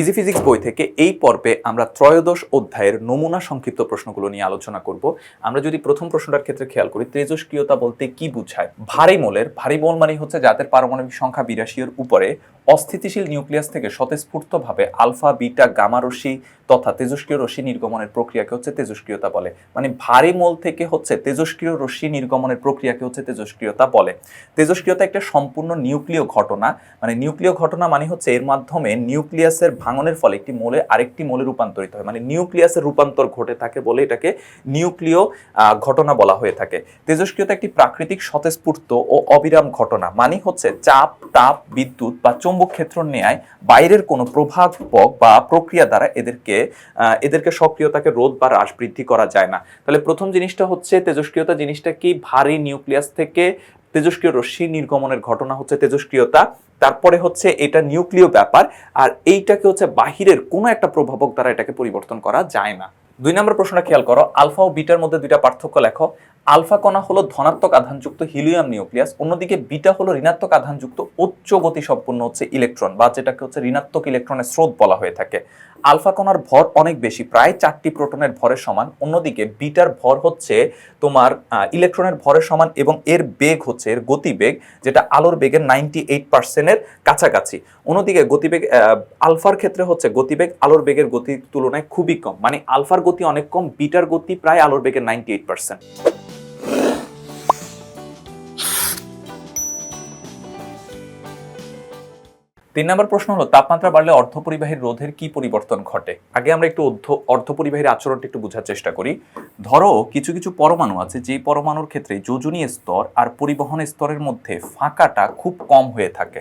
Easy physics বই থেকে এই পর্বে আমরা ত্রয়োদশ অধ্যায়ের নমুনা সংক্ষিপ্ত প্রশ্নগুলো নিয়ে আলোচনা করব। আমরা যদি প্রথম প্রশ্নটার ক্ষেত্রে খেয়াল করি তেজস্ক্রিয়তা বলতে কি বোঝায়? ভারী মোলের, ভারী মোল মানে হচ্ছে যাদের পারমাণবিক সংখ্যা বিরাশি উপরে অস্থিতিশীল নিউক্লিয়াস থেকে স্বতঃস্ফূর্তভাবে আলফা, বিটা, গামা রশ্মি তথা তেজস্ক্রিয় রশ্মি নির্গমনের প্রক্রিয়াকে হচ্ছে তেজস্ক্রিয়তা বলে। মানে ভারী মোল থেকে হচ্ছে তেজস্ক্রিয় রশ্মি নির্গমনের প্রক্রিয়াকে হচ্ছে তেজস্ক্রিয়তা বলে। তেজস্ক্রিয়তা একটা সম্পূর্ণ নিউক্লিয় ঘটনা। মানে নিউক্লিয় ঘটনা মানে হচ্ছে এর মাধ্যমে নিউক্লিয়াসের ভাঙনের ফলে একটি মোলে আরেকটি মোলে রূপান্তরিত হয়। মানে নিউক্লিয়াসের রূপান্তর ঘটে থাকে বলে এটাকে নিউক্লিয় ঘটনা বলা হয়ে থাকে। তেজস্ক্রিয়তা একটি প্রাকৃতিক স্বতঃস্ফূর্ত ও অবিরাম ঘটনা। মানে হচ্ছে চাপ, তাপ, বিদ্যুৎ বা চৌম্বক ক্ষেত্র ন্যায় বাইরের কোনো প্রভাবক বা প্রক্রিয়া দ্বারা এদেরকে এদেরকে সক্রিয়তাকে রোধ বা হ্রাস বৃদ্ধি করা যায় না। তাহলে প্রথম জিনিসটা হচ্ছে তেজস্ক্রিয়তা জিনিসটা কি? ভারী নিউক্লিয়াস থেকে তেজস্ক্রিয় রশ্মি নির্গমনের ঘটনা হচ্ছে তেজস্ক্রিয়তা তারপরে হচ্ছে এটা নিউক্লিয় ব্যাপার, আর এইটাকে হচ্ছে বাহিরের কোনো একটা প্রভাবক দ্বারা এটাকে পরিবর্তন করা যায় না। দুই নম্বর প্রশ্নটা খেয়াল করো, আলফা ও বিটার মধ্যে দুইটা পার্থক্য লেখো। আলফা কণা হলো ধনাত্মক আধানযুক্ত হিলিয়াম নিউক্লিয়াস, অন্যদিকে বিটা হলো ঋণাত্মক আধানযুক্ত উচ্চ গতি সম্পন্ন হচ্ছে ইলেকট্রন বা যেটাকে হচ্ছে ঋণাত্মক ইলেকট্রনের স্রোত বলা হয়ে থাকে। আলফা কণার ভর অনেক বেশি, প্রায় চারটি প্রোটনের ভরের সমান, অন্যদিকে বিটার ভর হচ্ছে তোমার ইলেকট্রনের ভরের সমান এবং এর বেগ হচ্ছে, এর গতিবেগ যেটা আলোর বেগের নাইনটি এইট পার্সেন্টের কাছাকাছি। অন্যদিকে গতিবেগ আলফার ক্ষেত্রে হচ্ছে গতিবেগ আলোর বেগের গতির তুলনায় খুবই কম মানে আলফার গতি অনেক কম, বিটার গতি প্রায় আলোর বেগের নাইনটি এইট পার্সেন্ট তিন নম্বর প্রশ্ন হলো, তাপমাত্রা বাড়লে অর্ধপরিবাহীর রোধের কি পরিবর্তন ঘটে? আগে আমরা একটু অর্ধ, অর্ধপরিবাহীর আচরণটা একটু বোঝার চেষ্টা করি। ধরো, কিছু কিছু পরমাণু আছে যে পরমাণুর ক্ষেত্রে যোজনী স্তর আর পরিবহন স্তরের মধ্যে ফাঁকাটা খুব কম হয়ে থাকে।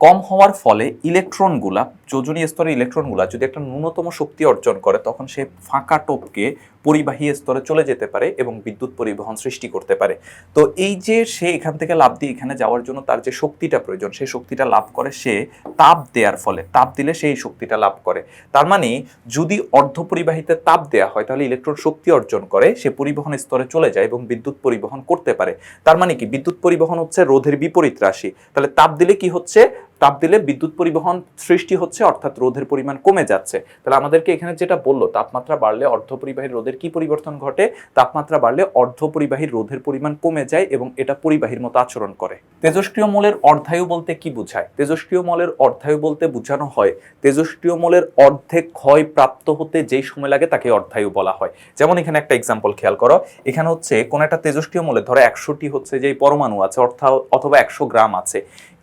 কম হওয়ার ফলে ইলেকট্রনগুলা, যোজনী স্তরের ইলেকট্রনগুলা যদি একটা ন্যূনতম শক্তি অর্জন করে, তখন সে ফাঁকা টোপকে পরিবাহী স্তরে চলে যেতে পারে এবং বিদ্যুৎ পরিবহন সৃষ্টি করতে পারে। তো এই যে সে এখান থেকে লাভ দিয়ে এখানে যাওয়ার জন্য তার যে শক্তিটা প্রয়োজন সেই শক্তিটা লাভ করে, সে তাপ দেওয়ার ফলে, তাপ দিলে সেই শক্তিটা লাভ করে। তার মানে যদি অর্ধ অর্ধপরিবাহীতে তাপ দেওয়া হয়, তাহলে ইলেকট্রন শক্তি অর্জন করে, সে পরিবহন স্তরে চলে যায় এবং বিদ্যুৎ পরিবহন করতে পারে। তার মানে কি? বিদ্যুৎ পরিবহন হচ্ছে রোধের বিপরীত রাশি। তাহলে তাপ দিলে কি হচ্ছে? তাপ দিলে বিদ্যুৎ পরিবহন সৃষ্টি হচ্ছে, অর্থাৎ রোধের পরিমাণ কমে যাচ্ছে। তাহলে আমাদেরকে এখানে যেটা বলল, তাপমাত্রা বাড়লে অর্ধপরিবাহীর রোধের কি পরিবর্তন ঘটে? তাপমাত্রা বাড়লে অর্ধপরিবাহীর রোধের পরিমাণ কমে যায় এবং এটা পরিবাহীর মতো আচরণ করে। তেজস্ক্রিয় মলের অর্ধায়ু বলতে কি বোঝায়? তেজস্ক্রিয় মলের অর্ধায়ু বলতে বোঝানো হয় তেজস্ক্রিয় মলের অর্ধেক ক্ষয় প্রাপ্ত হতে যেই সময় লাগে তাকে অর্ধায়ু বলা হয়। যেমন এখানে একটা এক্সাম্পল খেয়াল করো, এখানে হচ্ছে কোন একটা তেজস্ক্রিয় মলে, ধরো একশোটি হচ্ছে যে পরমাণু আছে, অর্থাৎ অথবা একশো গ্রাম আছে,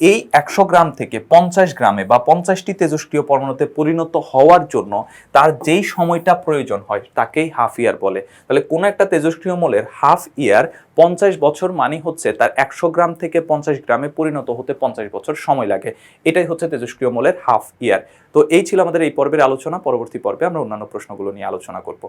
এই একশো গ্রাম থেকে পঞ্চাশ গ্রামে বা পঞ্চাশটি তেজস্ক্রিয় পরমাণুতে পরিণত হওয়ার জন্য তার যেই সময়টা প্রয়োজন হয় তাকেই হাফ ইয়ার বলে। তাহলে কোনো একটা তেজস্ক্রিয় মলের হাফ ইয়ার পঞ্চাশ বছর মানে হচ্ছে তার একশো গ্রাম থেকে পঞ্চাশ গ্রামে পরিণত হতে পঞ্চাশ বছর সময় লাগে। এটাই হচ্ছে তেজস্ক্রিয় মলের হাফ ইয়ার। তো এই ছিল আমাদের এই পর্বের আলোচনা। পরবর্তী পর্বে আমরা অন্যান্য প্রশ্নগুলো নিয়ে আলোচনা করব।